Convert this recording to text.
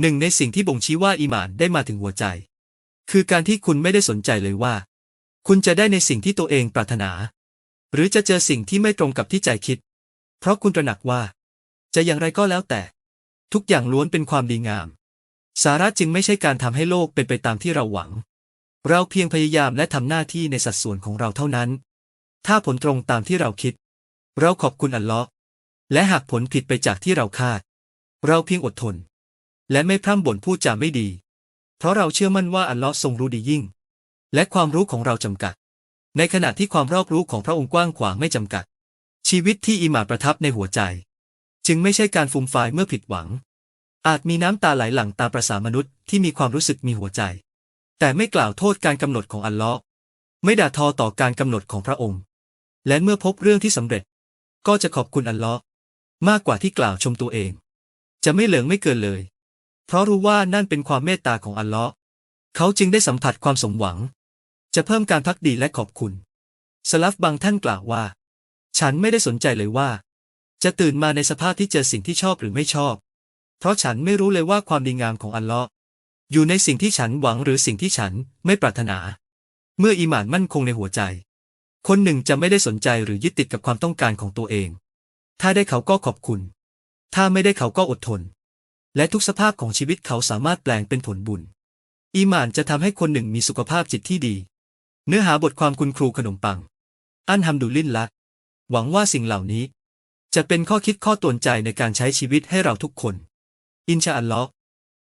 หนึ่งในสิ่งที่บ่งชี้ว่าอีหมานได้มาถึงหัวใจ คือการที่คุณไม่ได้สนใจเลยว่า คุณจะได้ในสิ่งที่ตัวเองปรารถนา หรือจะเจอสิ่งที่ไม่ตรงกับที่ใจคิด เพราะคุณตระหนักว่า จะอย่างไรก็แล้วแต่ ทุกอย่างล้วนเป็นความดีงาม สาระจึงไม่ใช่การทำให้โลกเป็นไปตามที่เราหวัง เราเพียงพยายามและทำหน้าที่ในสัดส่วนของเราเท่านั้น ถ้าผลตรงตามที่เราคิด เราขอบคุณอัลลอฮ์และหากผลผิดไปจากที่เราคาด เราเพียงอดทน และไม่พร่ำบ่นพูดจาไม่ดี เพราะเราเชื่อมั่นว่าอัลลอฮ์ทรงรู้ดียิ่ง และความรู้ของเราจำกัด ในขณะที่ความรอบรู้ของพระองค์กว้างขวางไม่จำกัด ชีวิตที่อิหม่าประทับในหัวใจ จึงไม่ใช่การฟูมฟายเมื่อผิดหวัง อาจมีน้ำตาไหลหลั่งตามประสามนุษย์ที่มีความรู้สึกมีหัวใจ แต่ไม่กล่าวโทษการกำหนดของอัลลอฮ์ไม่ด่าทอต่อการกำหนดของพระองค์ และเมื่อพบเรื่องที่สำเร็จ ก็จะขอบคุณอัลลอฮ์มากกว่าที่กล่าวชมตัวเอง จะไม่เหลืองไม่เกินเลย เพราะรู้ว่านั่นเป็นความเมตตาของอัลเลอฮ์เขาจึงได้สัมผัสความสมหวัง จะเพิ่มการพักดีและขอบคุณ สลัฟบางท่านกล่าวว่า ฉันไม่ได้สนใจเลยว่า จะตื่นมาในสภาพที่เจอสิ่งที่ชอบหรือไม่ชอบ เพราะฉันไม่รู้เลยว่าความดีงามของอัลเลอฮ์อยู่ในสิ่งที่ฉันหวังหรือสิ่งที่ฉันไม่ปรารถนา เมื่ออีหมานมั่นคงในหัวใจ คนหนึ่งจะไม่ได้สนใจหรือยึดติดกับความต้องการของตัวเอง ถ้าได้เขาก็ขอบคุณ ถ้าไม่ได้เขาก็อดทน และทุกสภาพของชีวิตเขาสามารถแปลงเป็นผลบุญ อีหมานจะทำให้คนหนึ่งมีสุขภาพจิตที่ดี เนื้อหาบทความคุณครูขนมปัง อันฮัมดุลิลละหวังว่าสิ่งเหล่านี้ จะเป็นข้อคิดข้อตวนใจในการใช้ชีวิตให้เราทุกคน อินชาอัลลอฮ์